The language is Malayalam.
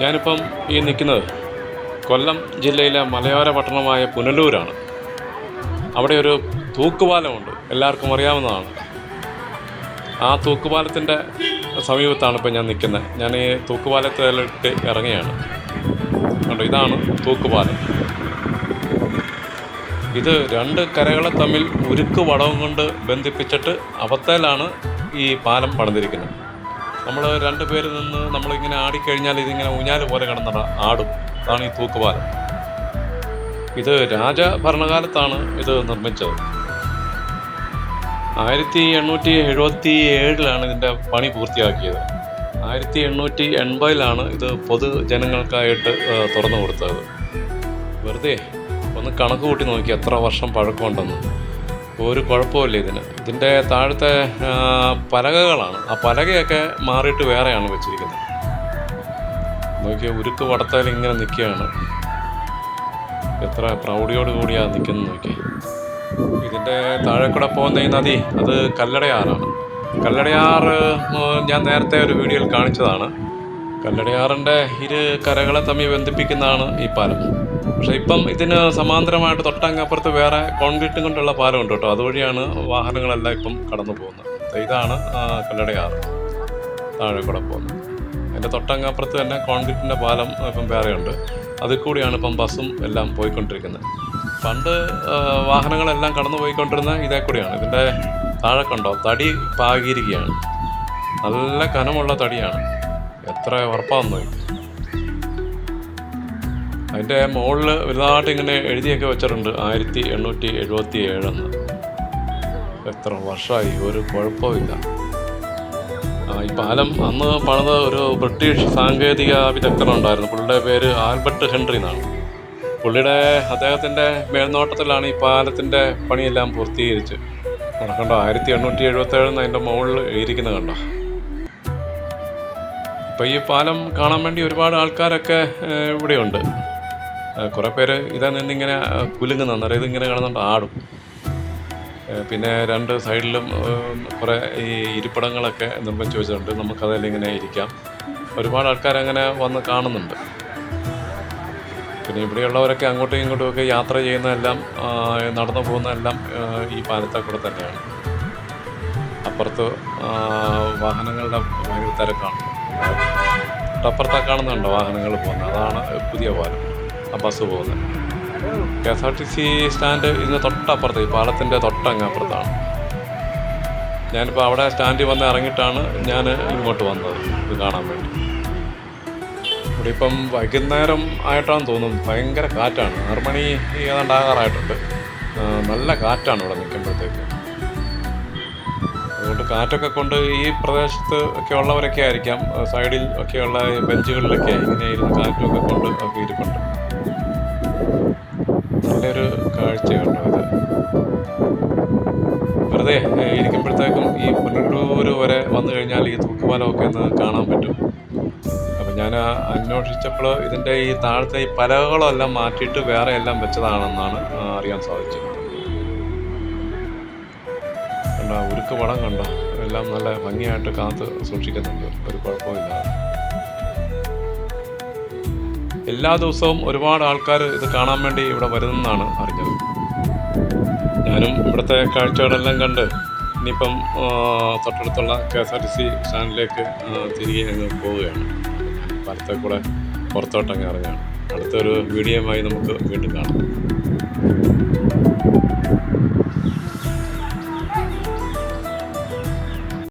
ഞാനിപ്പം ഈ നിൽക്കുന്നത് കൊല്ലം ജില്ലയിലെ മലയോര പട്ടണമായ പുനലൂരാണ്. അവിടെ ഒരു തൂക്കുപാലമുണ്ട്. എല്ലാവർക്കും അറിയാവുന്നതാണ്. ആ തൂക്കുപാലത്തിന്റെ സമീപത്താണ് ഇപ്പം ഞാൻ നിൽക്കുന്നത്. ഞാൻ ഈ തൂക്കുപാലത്തിലിട്ട് ഇറങ്ങിയാണ് കണ്ടോ ഇതാണ് തൂക്കുപാലം. ഇത് രണ്ട് കരകളെ തമ്മിൽ ഉരുക്ക് വടവും കൊണ്ട് ബന്ധിപ്പിച്ചിട്ട് അവത്തേലാണ് ഈ പാലം പണിതിരിക്കുന്നത്. നമ്മൾ രണ്ട് പേര് നിന്ന് നമ്മളിങ്ങനെ ആടിക്കഴിഞ്ഞാൽ ഇതിങ്ങനെ ഊഞ്ഞാൽ പോലെ കിടന്നിട ആടും. അതാണ് ഈ തൂക്കുപാലം. ഇത് രാജ ഭരണകാലത്താണ് ഇത് നിർമ്മിച്ചത്. ആയിരത്തി എണ്ണൂറ്റി എഴുപത്തി ഏഴിലാണ് ഇതിന്റെ പണി പൂർത്തിയാക്കിയത്. ആയിരത്തി എണ്ണൂറ്റി എൺപതിലാണ് ഇത് പൊതുജനങ്ങൾക്കായിട്ട് തുറന്നു കൊടുത്തത്. വെറുതെ ഒന്ന് കണക്ക് കൂട്ടി നോക്കി എത്ര വർഷം പഴക്കമുണ്ടെന്ന്. ഒരു കുഴപ്പമില്ല ഇതിന്. ഇതിന്റെ താഴത്തെ പലകകളാണ്. ആ പലകയൊക്കെ മാറിയിട്ട് വേറെയാണ് വെച്ചിരിക്കുന്നത്. നോക്കിയാൽ ഉരുക്ക് വടത്തേൽ ഇങ്ങനെ നിൽക്കുകയാണ്. എത്ര പ്രൗഢിയോട് കൂടിയാണ് നിൽക്കുന്നത് നോക്കി ഇതിന്റെ താഴെ കൂടെ പോകുന്ന ഈ നദി അത് കല്ലടയാറാണ്. കല്ലടയാറ് ഞാൻ നേരത്തെ ഒരു വീഡിയോയിൽ കാണിച്ചതാണ്. കല്ലടയാറിന്റെ ഇരു കരകളെ തമ്മിൽ ബന്ധിപ്പിക്കുന്നതാണ് ഈ പാലം. പക്ഷേ ഇപ്പം ഇതിന് സമാന്തരമായിട്ട് തൊട്ടങ്ങപ്പുറത്ത് വേറെ കോൺക്രീറ്റും കൊണ്ടുള്ള പാലം ഉണ്ട് കേട്ടോ. അതുവഴിയാണ് വാഹനങ്ങളെല്ലാം ഇപ്പം കടന്നു പോകുന്നത്. ഇതാണ് കല്ലടയാറ് താഴെ കൂടെ പോകുന്നത്. അതിന്റെ തൊട്ടങ്ങപ്പുറത്ത് തന്നെ കോൺക്രീറ്റിന്റെ പാലം ഇപ്പം വേറെയുണ്ട്. അതിൽ കൂടിയാണ് ഇപ്പം ബസ്സും എല്ലാം പോയിക്കൊണ്ടിരിക്കുന്നത്. പണ്ട് വാഹനങ്ങളെല്ലാം കടന്നു പോയിക്കൊണ്ടിരുന്ന ഇതേ കൂടിയാണ്. ഇതിന്റെ താഴെ കണ്ടോ തടി പാകിയിരിക്കുകയാണ്. നല്ല കനമുള്ള തടിയാണ്. എത്ര ഉറപ്പാന്ന് നോക്കി. അതിന്റെ മുകളിൽ വലുതായിട്ട് ഇങ്ങനെ എഴുതിയൊക്കെ വെച്ചിട്ടുണ്ട്. ആയിരത്തി എണ്ണൂറ്റി എഴുപത്തി ഏഴെന്ന് എത്ര വർഷമായി? ഒരു കുഴപ്പമില്ല. ഈ പാലം അന്ന് പണിത ഒരു ബ്രിട്ടീഷ് സാങ്കേതിക വിദഗ്ധനുണ്ടായിരുന്നു. പുള്ളിയുടെ പേര് ആൽബർട്ട് ഹെൻറി എന്നാണ്. പുള്ളിയുടെ അദ്ദേഹത്തിന്റെ മേൽനോട്ടത്തിലാണ് ഈ പാലത്തിന്റെ പണിയെല്ലാം പൂർത്തീകരിച്ച് കണ്ടോ ആയിരത്തി എണ്ണൂറ്റി എഴുപത്തേഴെന്ന് അതിന്റെ മുകളിൽ എഴുതിയിരിക്കുന്നത് കണ്ടോ? അപ്പോൾ ഈ പാലം കാണാൻ വേണ്ടി ഒരുപാട് ആൾക്കാരൊക്കെ ഇവിടെയുണ്ട്. കുറേ പേര് ഇതാ നിന്നിങ്ങനെ കുലുങ്ങുന്ന അന്നേരം ഇതിങ്ങനെ കിടന്നുകൊണ്ട് ആടും. പിന്നെ രണ്ട് സൈഡിലും കുറേ ഈ ഇരിപ്പിടങ്ങളൊക്കെ നിർമ്മിച്ച് വെച്ചിട്ടുണ്ട്. നമുക്കതിൽ ഇങ്ങനെ ഇരിക്കാം. ഒരുപാട് ആൾക്കാരങ്ങനെ വന്ന് കാണുന്നുണ്ട്. പിന്നെ ഇവിടെയുള്ളവരൊക്കെ അങ്ങോട്ടും ഇങ്ങോട്ടും ഒക്കെ യാത്ര ചെയ്യുന്നതെല്ലാം നടന്നു പോകുന്നതെല്ലാം ഈ പാലത്തെ കൂടെ തന്നെയാണ്. അപ്പുറത്ത് വാഹനങ്ങളുടെ ഭയങ്കര തിരക്കാണ് തൊട്ടപ്പുറത്തെ കാണുന്നുണ്ടോ വാഹനങ്ങൾ പോകുന്നത്. അതാണ് പുതിയ പാലം. ബസ് പോകുന്നത്. K S R T C stand ഇതിന് തൊട്ടപ്പുറത്ത് ഈ പാലത്തിന്റെ തൊട്ടങ്ങപ്പുറത്താണ്. ഞാനിപ്പോൾ അവിടെ സ്റ്റാൻഡിൽ വന്ന് ഇറങ്ങിയിട്ടാണ് ഞാൻ ഇങ്ങോട്ട് വന്നത് ഇത് കാണാൻ വേണ്ടി. ഇവിടെ ഇപ്പം വൈകുന്നേരം ആയിട്ടാണെന്ന് തോന്നുന്നു. ഭയങ്കര കാറ്റാണ്. ആറ് മണി ഏതാണ്ട് ആകാറായിട്ടുണ്ട് നല്ല കാറ്റാണ് ഇവിടെ നിൽക്കുമ്പോഴത്തേക്ക്. അതുകൊണ്ട് കാറ്റൊക്കെ കൊണ്ട് ഈ പ്രദേശത്ത് ഒക്കെ ഉള്ളവരൊക്കെ ആയിരിക്കാം. സൈഡിൽ ഒക്കെയുള്ള ബെഞ്ചുകളിലൊക്കെ ഇങ്ങനെ ഇരുന്ന് കാറ്റൊക്കെ കൊണ്ട് ഒക്കെ ഇരിപ്പുണ്ട്. നല്ലൊരു കാഴ്ചയാണ് ഇത് വെറുതെ ഇരിക്കുമ്പോഴത്തേക്കും ഈ പുനലൂർ വരെ വന്നു കഴിഞ്ഞാൽ ഈ തൂക്കുപാലമൊക്കെ ഒന്ന് കാണാൻ പറ്റും. അപ്പം ഞാൻ അന്വേഷിച്ചപ്പോൾ ഇതിന്റെ ഈ താഴത്തെ ഈ പലകളെല്ലാം മാറ്റിയിട്ട് വേറെ എല്ലാം വെച്ചതാണെന്നാണ് അറിയാൻ സാധിച്ചത്. കണ്ട ഉരുക്ക് പടം കണ്ടോ? എല്ലാം നല്ല ഭംഗിയായിട്ട് കാത്ത് സൂക്ഷിക്കുന്നുണ്ട്. ഒരു കുഴപ്പമില്ലാതെ എല്ലാ ദിവസവും ഒരുപാട് ആൾക്കാർ ഇത് കാണാൻ വേണ്ടി ഇവിടെ വരുന്നതെന്നാണ് അറിഞ്ഞത്. ഞാനും ഇവിടുത്തെ കാഴ്ചകളെല്ലാം കണ്ട് ഇനിയിപ്പം തൊട്ടടുത്തുള്ള K S R T C സ്റ്റാൻഡിലേക്ക് തിരികെ അങ്ങ് പോവുകയാണ്. പലത്തെ കൂടെ പുറത്തോട്ടങ്ങ് ഇറങ്ങുകയാണ്. അടുത്തൊരു വീഡിയോയുമായി നമുക്ക് വീണ്ടും കാണാം.